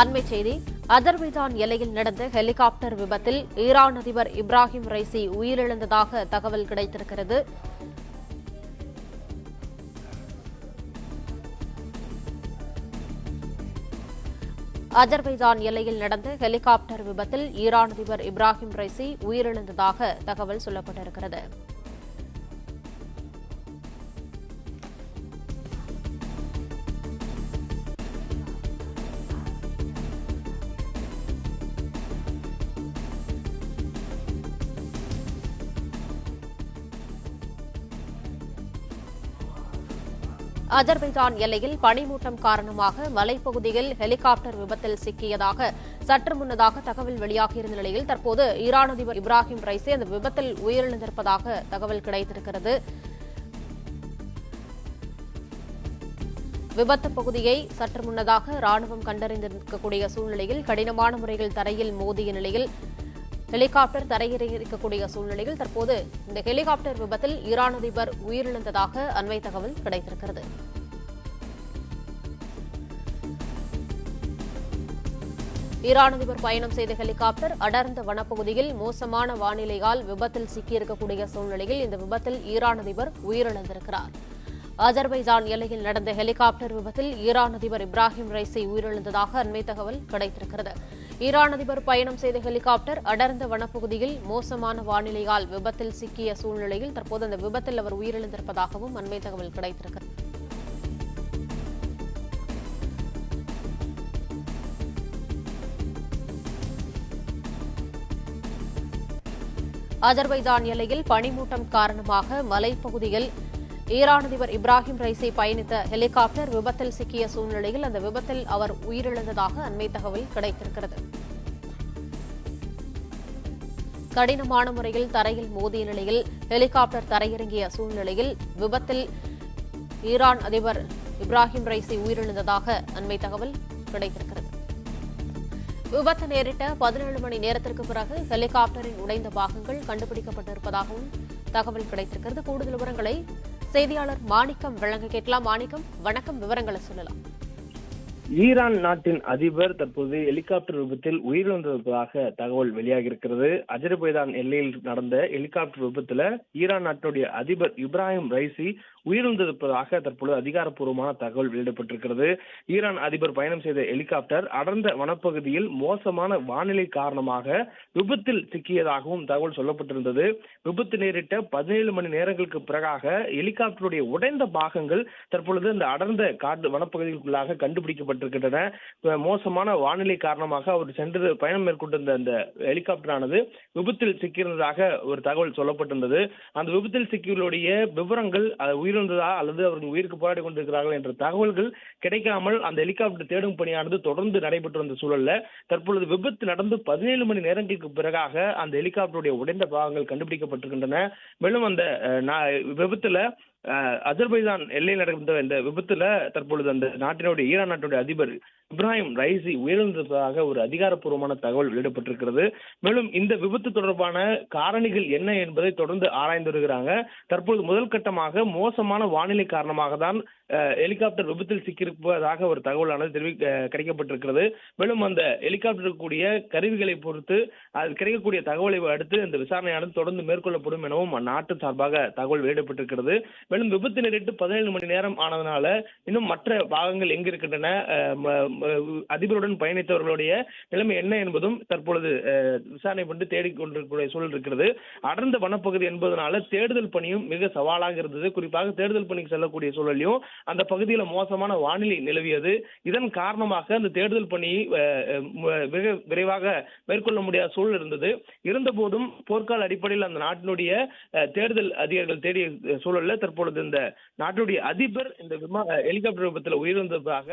அண்மை செய்தி அஜர்பைஜான் எல்லையில் நடந்த ஹெலிகாப்டர் விபத்தில் ஈரான் அதிபர் இப்ராஹிம் ரைசி உயிரிழந்ததாக தகவல் கிடைத்திருக்கிறது. அஜர்பைஜான் எல்லையில் நடந்த ஹெலிகாப்டர் விபத்தில் ஈரான் அதிபர் இப்ராஹிம் ரைசி உயிரிழந்ததாக தகவல் சொல்லப்பட்டிருக்கிறது. அஜர்பைஜான் எல்லையில் பனிமூட்டம் காரணமாக மலைப்பகுதியில் ஹெலிகாப்டர் விபத்தில் சிக்கியதாக சற்று முன்னதாக தகவல் வெளியாகியிருந்த நிலையில் தற்போது ஈரான் அதிபர் இப்ராஹிம் ரைசி அந்த விபத்தில் உயிரிழந்திருப்பதாக தகவல் கிடைத்திருக்கிறது. விபத்து பகுதியை சற்று முன்னதாக ராணுவம் கண்டறிந்திருக்கக்கூடிய சூழ்நிலையில் கடினமான முறையில் தரையில் மோதிய நிலையில் ஹெலிகாப்டர் தரையிறங்கியிருக்கக்கூடிய சூழ்நிலையில் தற்போது இந்த ஹெலிகாப்டர் விபத்தில் ஈரான் அதிபர் உயிரிழந்ததாக அண்மை தகவல் கிடைத்திருக்கிறது. ஈரான் அதிபர் பயணம் செய்த ஹெலிகாப்டர் அடர்ந்த வனப்பகுதியில் மோசமான வானிலையால் விபத்தில் சிக்கியிருக்கக்கூடிய சூழ்நிலையில் இந்த விபத்தில் ஈரான் அதிபர் உயிரிழந்திருக்கிறார். அஜர்பைஜான் எல்லையில் நடந்த ஹெலிகாப்டர் விபத்தில் ஈரான் அதிபர் இப்ராஹிம் ரைசி உயிரிழந்ததாக அண்மை தகவல் கிடைத்திருக்கிறது. ஈரான் அதிபர் பயணம் செய்த ஹெலிகாப்டர் அடர்ந்த வனப்பகுதியில் மோசமான வானிலையால் விபத்தில் சிக்கிய சூழ்நிலையில் தற்போது அந்த விபத்தில் அவர் உயிரிழந்திருப்பதாகவும் அண்மை தகவல் கிடைத்திருக்கிறது. அஜர்பைஜான் எல்லையில் பனிமூட்டம் காரணமாக மலைப்பகுதியில் ஈரான் அதிபர் இப்ராஹிம் ரைசி பயணித்த ஹெலிகாப்டர் விபத்தில் சிக்கிய சூழ்நிலையில் அந்த விபத்தில் அவர் உயிரிழந்ததாக அண்மை தகவல் கிடைத்திருக்கிறது. கடினமான முறையில் தரையில் மோதிய நிலையில் ஹெலிகாப்டர் தரையிறங்கிய சூழ்நிலையில் விபத்தில் ஈரான் அதிபர் இப்ராஹிம் ரைசி உயிரிழந்ததாக அண்மை தகவல் கிடைத்திருக்கிறது. விபத்து நேரிட்ட பதினேழு மணி நேரத்திற்கு பிறகு ஹெலிகாப்டரின் உடைந்த பாகங்கள் கண்டுபிடிக்கப்பட்டிருப்பதாகவும் தகவல் கிடைத்திருக்கிறது. கூடுதல் விவரங்களை செய்தியாளர் மாணிக்கம் வழங்க கேட்கலாம். மாணிக்கம் வணக்கம். விவரங்களை சொல்லலாம். ஈரான் நாட்டின் அதிபர் தற்போது ஹெலிகாப்டர் விபத்தில் உயிரிழந்திருப்பதாக தகவல் வெளியாகியிருக்கிறது. அஜர்பைதான் எல்லையில் நடந்த ஹெலிகாப்டர் விபத்துல ஈரான் நாட்டினுடைய அதிபர் இப்ராஹிம் ரைசி உயிரிழந்திருப்பதாக தற்போது அதிகாரப்பூர்வமான தகவல் வெளியிடப்பட்டிருக்கிறது. ஈரான் அதிபர் பயணம் செய்த ஹெலிகாப்டர் அடர்ந்த வனப்பகுதியில் மோசமான வானிலை காரணமாக விபத்தில் சிக்கியதாகவும் தகவல் சொல்லப்பட்டிருந்தது. விபத்து நேரிட்ட பதினேழு மணி நேரங்களுக்கு பிறகாக ஹெலிகாப்டருடைய உடைந்த பாகங்கள் தற்பொழுது அந்த அடர்ந்த காட்டு வனப்பகுதிகளுக்குள்ளாக கண்டுபிடிக்கப்பட்டிருக்கின்றன மோசமான வானிலை காரணமாக அவர் சென்று பயணம் மேற்கொண்டிருந்த அந்த ஹெலிகாப்டரானது விபத்தில் சிக்கியிருந்ததாக ஒரு தகவல் சொல்லப்பட்டிருந்தது. அந்த விபத்தில் சிக்கியவர்களுடைய விவரங்கள் உயிரிழந்ததா அல்லது அவர்கள் உயிருக்கு போராடி கொண்டிருக்கிறார்கள் என்ற தகவல்கள் கிடைக்காமல் அந்த ஹெலிகாப்டர் தேடும் பணியானது தொடர்ந்து நடைபெற்று வந்த சூழல்ல தற்பொழுது விபத்து நடந்து பதினேழு மணி நேரங்களுக்கு பிறகாக அந்த ஹெலிகாப்டருடைய உடைந்த பாகங்கள் கண்டுபிடிக்கப்பட்டிருக்கின்றன. மேலும் அந்த விபத்துல அஜர்பைஜான் எல்லையில் நடந்த இந்த விபத்துல தற்பொழுது அந்த நாட்டினுடைய ஈரான் நாட்டுடைய அதிபர் இப்ராஹிம் ரைசி உயிரிழந்ததாக ஒரு அதிகாரப்பூர்வமான தகவல் வெளியிடப்பட்டிருக்கிறது. மேலும் இந்த விபத்து தொடர்பான காரணிகள் என்ன என்பதை தொடர்ந்து ஆராய்ந்து வருகிறாங்க. தற்பொழுது முதல் கட்டமாக மோசமான வானிலை காரணமாக தான் ஹெலிகாப்டர் விபத்தில் சிக்கியிருப்பதாக ஒரு தகவலானது தெரிவி கிடைக்கப்பட்டிருக்கிறது. மேலும் அந்த ஹெலிகாப்டர் கூடிய கருவிகளை பொறுத்து அது கிடைக்கக்கூடிய தகவலை அடுத்து இந்த விசாரணையானது தொடர்ந்து மேற்கொள்ளப்படும் எனவும் அந்நாட்டு சார்பாக தகவல் வெளியிடப்பட்டிருக்கிறது. மேலும் விபத்து நேரிட்டு பதினேழு மணி நேரம் ஆனதுனால இன்னும் மற்ற பாகங்கள் எங்க இருக்கின்றன? அதிபருடன் பயணித்தவர்களுடைய நிலைமை என்ன என்பதும் தற்பொழுது விசாரணை பண்ணி தேடிக்கொண்டிருக்கிற சூழல் இருக்கிறது. அடர்ந்த வனப்பகுதி என்பதனால தேடுதல் பணியும் மிக சவாலாக இருந்தது. குறிப்பாக தேடுதல் பணிக்கு செல்லக்கூடிய சூழலையும் அந்த பகுதியில் மோசமான வானிலை நிலவியது. இதன் காரணமாக அந்த தேடுதல் பணியை மிக விரைவாக மேற்கொள்ள முடியாத சூழல் இருந்தது. இருந்த போதும் போர்க்கால அடிப்படையில் அந்த நாட்டினுடைய தேடுதல் அதிகாரிகள் தேடிய சூழல்ல தற்பொழுது இந்த நாட்டுடைய அதிபர் இந்த விமான ஹெலிகாப்டர் விபத்தில் உயிரிழந்ததாக